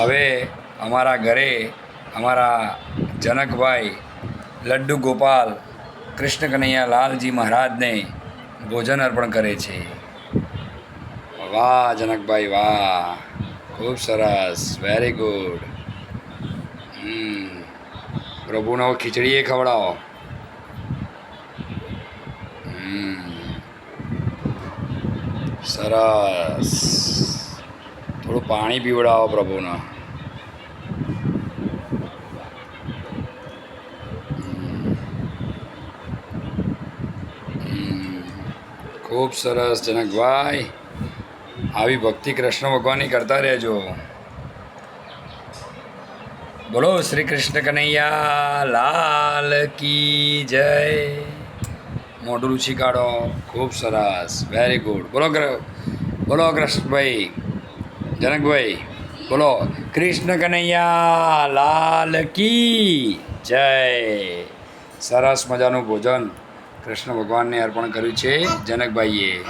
હવે અમારા ઘરે અમારા જનકભાઈ લડ્ડુ ગોપાલ કૃષ્ણ કનૈયા લાલજી મહારાજને ભોજન અર્પણ કરે છે. વાહ જનકભાઈ, વાહ. ખૂબ સરસ. વેરી ગુડ પ્રભુનો ખીચડીએ ખવડાવો. સરસ. થોડું પાણી પીવડાવો પ્રભુને. ખૂબ સરસ જનકભાઈ આવી ભક્તિ કૃષ્ણ ભગવાનની કરતા રહેજો. બોલો શ્રી કૃષ્ણ કનૈયા, લાલ કી જય. મોઢું રુચિ કાઢો. ખૂબ સરસ. વેરી ગુડ બોલો બોલો કૃષ્ણભાઈ જનકભાઈ, બોલો. કૃષ્ણ કનૈયા, લાલ કી જય. સરસ મજાનું ભોજન કૃષ્ણ ભગવાનને અર્પણ કર્યું છે જનકભાઈએ.